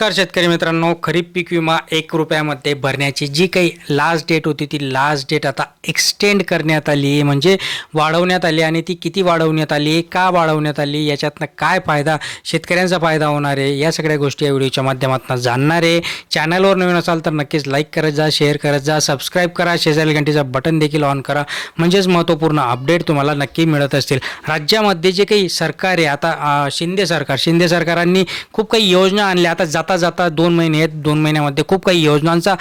नमस्कार शेतकरी मित्रांनो खरीप पीक विमा एक रुपयामध्ये भरण्याची जी काही लास्ट डेट होती ती लास्ट डेट आता एक्सटेंड करण्यात आली आहे. म्हणजे वाढवण्यात आली आणि ती किती वाढवण्यात आली आहे का वाढवण्यात आली याच्यातनं काय फायदा शेतकऱ्यांचा फायदा होणार आहे या सगळ्या गोष्टी या व्हिडिओच्या माध्यमातून जाणणार आहे. चॅनलवर नवीन असाल तर नक्कीच लाईक करत जा शेअर करत जा सबस्क्राईब करा शेजारी घंटीचा बटन देखील ऑन करा. म्हणजेच महत्त्वपूर्ण अपडेट तुम्हाला नक्की मिळत असतील. राज्यामध्ये जे काही सरकार आहे आता शिंदे सरकार शिंदे सरकारांनी खूप काही योजना आणल्या. आता जात जाता दोन महिने आहेत. दोन महिन्यामध्ये खूप काही योजनांचा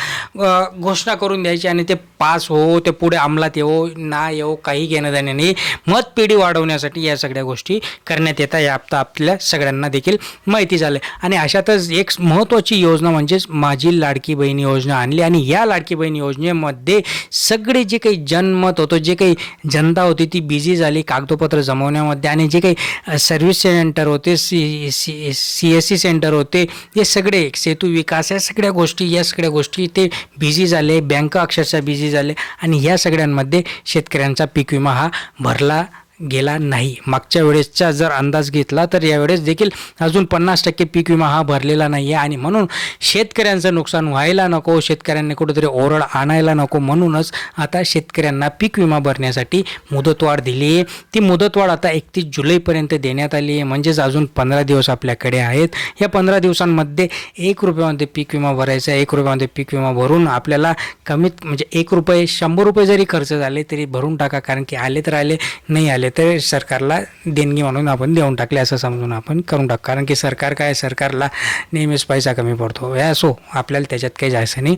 घोषणा करून द्यायची आणि ते पास हो ते पुढे अंमलात येवो ना येवो काही घेणं देणं नाही. मतपेढी वाढवण्यासाठी या सगळ्या गोष्टी करण्यात येतात. या आता आपल्या सगळ्यांना देखील माहिती झाले. आणि अशातच एक महत्त्वाची योजना म्हणजेच माझी लाडकी बहीण योजना आणली. आणि या लाडकी बहीण योजनेमध्ये सगळे जे काही जनमत होतं जे काही जनता होती ती बिझी झाली कागदोपत्र जमवण्यामध्ये. आणि जे काही सर्व्हिस सेंटर होते C C C S C centre होते हे सगळे सेतू विकास या सगळ्या गोष्टी या सगळ्या गोष्टी ते बिझी झाले बँक अक्षरशः बिझी झाले आणि या सगळ्यांमध्ये शेतकऱ्यांचा पीक विमा हा भरला गेला नाही. मागच्या वेळेसचा जर अंदाज घेतला तर यावेळेस देखील अजून पन्नास टक्के पीक विमा हा भरलेला नाही आहे आणि म्हणून शेतकऱ्यांचं नुकसान व्हायला नको शेतकऱ्यांनी कुठेतरी ओरड आणायला नको म्हणूनच आता शेतकऱ्यांना पीक विमा भरण्यासाठी मुदतवाढ दिली आहे ती मुदतवाढ आता एकतीस जुलैपर्यंत देण्यात आली आहे म्हणजेच अजून पंधरा दिवस आपल्याकडे आहेत. या पंधरा दिवसांमध्ये एक रुपयामध्ये पीक विमा भरायचा आहे. एक रुपयामध्ये पीक विमा भरून आपल्याला कमीत म्हणजे एक रुपये शंभर रुपये जरी खर्च झाले तरी भरून टाका. कारण की आले तर आले नाही आले तर सरकारला देणगी म्हणून आपण देऊन टाकले असं समजून आपण करून टाक. कारण की सरकार काय सरकारला नेहमीच पैसा कमी पडतो. या सो आपल्याला त्याच्यात काही जायचं नाही.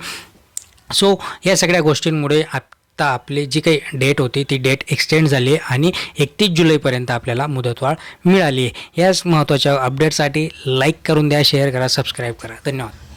सो या सगळ्या गोष्टींमुळे आत्ता आपली जी काही डेट होती ती डेट एक्सटेंड झाली आहे आणि एकतीस जुलैपर्यंत आपल्याला मुदतवाढ मिळाली आहे. याच महत्त्वाच्या अपडेटसाठी लाईक करून द्या शेअर करा सबस्क्राईब करा. धन्यवाद.